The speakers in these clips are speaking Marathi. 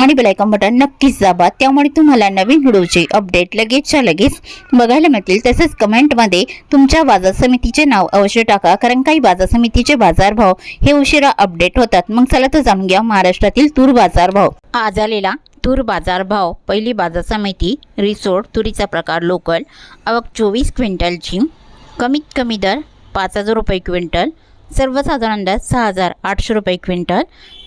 आणि बेलायकॉन बटन नक्कीच दाबा. त्यामुळे तुम्हाला नवीन व्हिडिओचे अपडेट लगेचच्या लगेच बघायला मिळतील. तसेच कमेंटमध्ये तुमच्या बाजार समितीचे नाव अवश्य टाका. कारण काही बाजार समितीचे बाजारभाव हे उशिरा अपडेट होतात. मग चला तर जाणून घ्या महाराष्ट्रातील तूर बाजारभाव आज आलेला तूर बाजारभाव पहिली बाजार समिती रिसोड तुरीचा प्रकार लोकल आवक चोवीस क्विंटलची कमीत कमी दर पाच हजार रुपये क्विंटल. सर्वसाधारण दर सहा हजार आठशे रुपये क्विंटल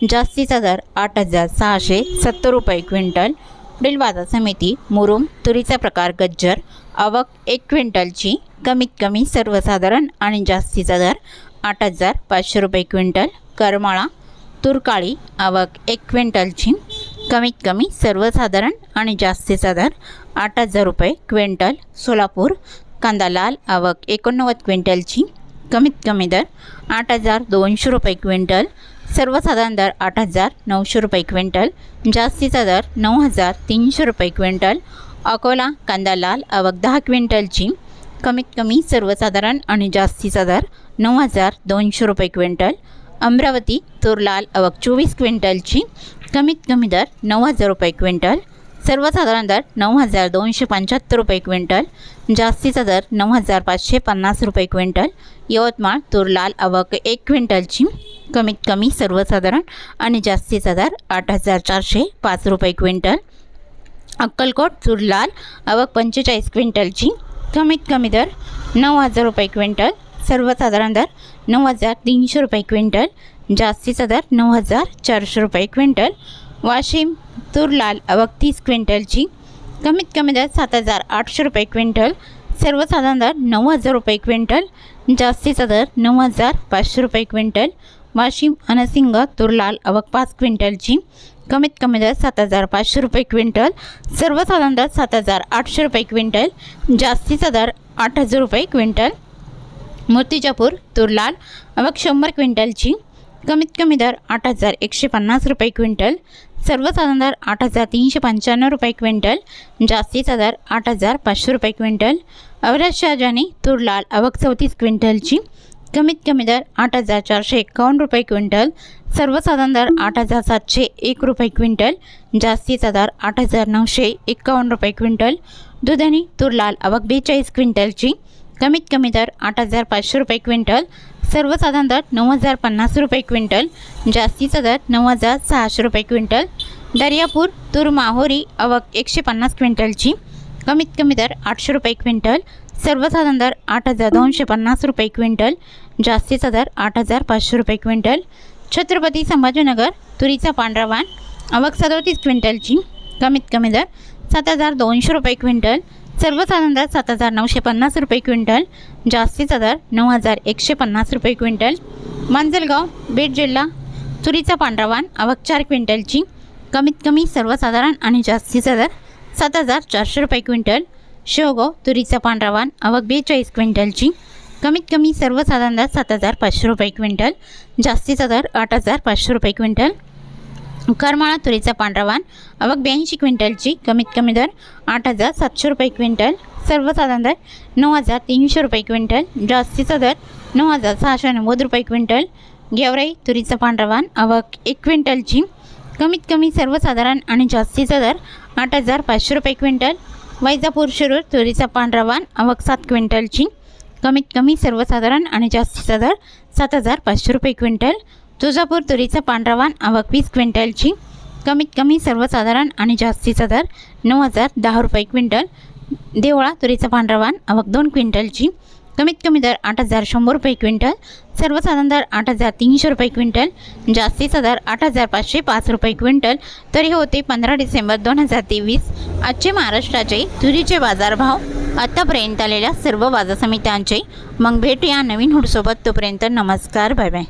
जास्तीचा दर आठ हजार सहाशे सत्तर रुपये क्विंटल. पुढील बाजार समिती मुरुम तुरीचा प्रकार गज्जर आवक एक क्विंटलची कमीत कमी सर्वसाधारण आणि जास्तीचा दर आठ हजार पाचशे रुपये क्विंटल. करमाळा तुरकाळी आवक एक क्विंटलची कमीत कमी सर्वसाधारण आणि जास्तीचा दर आठ हजार रुपये क्विंटल. सोलापूर कांदा लाल आवक एकोणनव्वद क्विंटलची कमीत कमी दर आठ हजार दोनशे रुपये क्विंटल सर्वसाधारण दर आठ हजार नऊशे रुपये क्विंटल जास्तीचा दर नऊ हजार तीनशे रुपये क्विंटल अकोला कांदा लाल आवक दहा क्विंटलची कमीत कमी सर्वसाधारण आणि जास्तीचा दर नऊ हजार दोनशे रुपये क्विंटल अमरावती तूर लाल आवक चोवीस क्विंटलची कमीत कमी दर नऊ हजार रुपये क्विंटल सर्वसाधारण दर नऊ हजार दोनशे पंच्याहत्तर रुपये क्विंटल जास्तीचा दर नऊ हजार पाचशे पन्नास रुपये क्विंटल यवतमाळ तूर लाल आवक एक क्विंटलची कमीत कमी सर्वसाधारण आणि जास्तीचा दर आठ हजार चारशे पाच रुपये क्विंटल. अक्कलकोट तूर लाल आवक पंचेचाळीस क्विंटलची कमीत कमी दर नऊ हजार रुपये क्विंटल सर्वसाधारण दर नऊ हजार तीनशे रुपये क्विंटल जास्तीचा दर नऊ हजार चारशे रुपये क्विंटल. वाशिम तूर लाल तीस क्विंटलची. कमीत कमी दर सात हजार आठशे रुपये क्विंटल. सर्वसाधारण दर नऊ हजार रुपये क्विंटल. जास्तीचा दर नऊ हजार पाचशे रुपये क्विंटल. वाशिम अनसिंग तूर लाल पाच क्विंटलची. कमीत कमी दर सात हजार पाचशे रुपये क्विंटल. सर्वसाधारण दर सात हजार आठशे रुपये क्विंटल. जास्तीचा दर आठ हजार रुपये क्विंटल. मूर्तिजापूर तूर लाल शंभर क्विंटलची. कमीत कमी दर आठ हजार एकशे पन्नास रुपये क्विंटल. सर्वसाधारण दर आठ हजार तीनशे पंच्याण्णव रुपये क्विंटल जास्तीचा दर आठ हजार पाचशे रुपये क्विंटल अवराज शाहजानी तूर लाल आवक चौतीस क्विंटलची कमीत कमी दर आठ हजार चारशे एकावन्न रुपये क्विंटल सर्वसाधारण दर आठ हजार सातशे एक रुपये क्विंटल जास्तीचा दर आठ हजार नऊशे एकावन्न रुपये क्विंटल दुधानी तूर लाल आवक बेचाळीस क्विंटलची कमीत कमी दर आठ हजार पाचशे रुपये क्विंटल सर्वसाधारण दर नऊ हजार पन्नास रुपये क्विंटल जास्तीचा दर नऊ हजार सहाशे रुपये क्विंटल दर्यापूर तूर माहोरी अवक एकशे पन्नास क्विंटलची कमीत कमी दर आठशे रुपये क्विंटल सर्वसाधारण दर आठ हजार दोनशे पन्नास रुपये क्विंटल जास्तीचा दर आठ हजार पाचशे रुपये क्विंटल छत्रपती संभाजीनगर तुरीचा पांढरा वाण अवक सदोतीस क्विंटलची कमीत कमी दर सात हजार दोनशे रुपये क्विंटल सर्वसाधारण दर सात हजार नऊशे पन्नास रुपये क्विंटल जास्तीचा दर नऊ हजार एकशे पन्नास रुपये क्विंटल. मांजलगाव बीड जिल्हा तुरीचा पांढरा वाण आवक चार क्विंटलची. कमीत कमी सर्वसाधारण आणि जास्तीचा दर सात हजार चारशे रुपये क्विंटल. शेवगाव तुरीचा पांढरा वाण आवक बेचाळीस क्विंटलची. कमीत कमी सर्वसाधारण दर सात हजार पाचशे रुपये क्विंटल जास्तीचा दर आठ हजार पाचशे रुपये क्विंटल. करमाळा तुरीचा पांढरा वाण आवक ब्याऐंशी क्विंटलची कमीत कमी दर आठ हजार सातशे रुपये क्विंटल सर्वसाधारण दर नऊ हजार तीनशे रुपये क्विंटल जास्तीचा दर नऊ हजार सहाशे नव्वद रुपये क्विंटल गेवराई तुरीचा पांढरा वाण आवक एक क्विंटलची कमीत कमी सर्वसाधारण आणि जास्तीचा दर आठ हजार पाचशे रुपये क्विंटल वैजापूर शिरूर तुरीचा पांढरा वाण आवक सात क्विंटलची कमीत कमी सर्वसाधारण आणि जास्तीचा दर सात हजार पाचशे रुपये क्विंटल तुळजापूर तुरीचा पांढरा वाण आवक वीस क्विंटलची. कमीत कमी सर्वसाधारण आणि जास्तीचा दर नऊ हजार दहा रुपये क्विंटल. देवळा तुरीचा पांढरा वाण आवक दोन क्विंटलची. कमीत कमी दर आठ हजार शंभर रुपये क्विंटल. सर्वसाधारण दर आठ हजार तीनशे रुपये क्विंटल. जास्तीचा दर आठ हजार पाचशे पाच रुपये क्विंटल. तर हे होते पंधरा डिसेंबर दोन हजार तेवीस. आजचे महाराष्ट्राचे तुरीचे बाजारभाव आत्तापर्यंत आलेल्या सर्व बाजार समित्यांचे. मग भेटूया नवीन हुडसोबत. तोपर्यंत नमस्कार बाय बाय.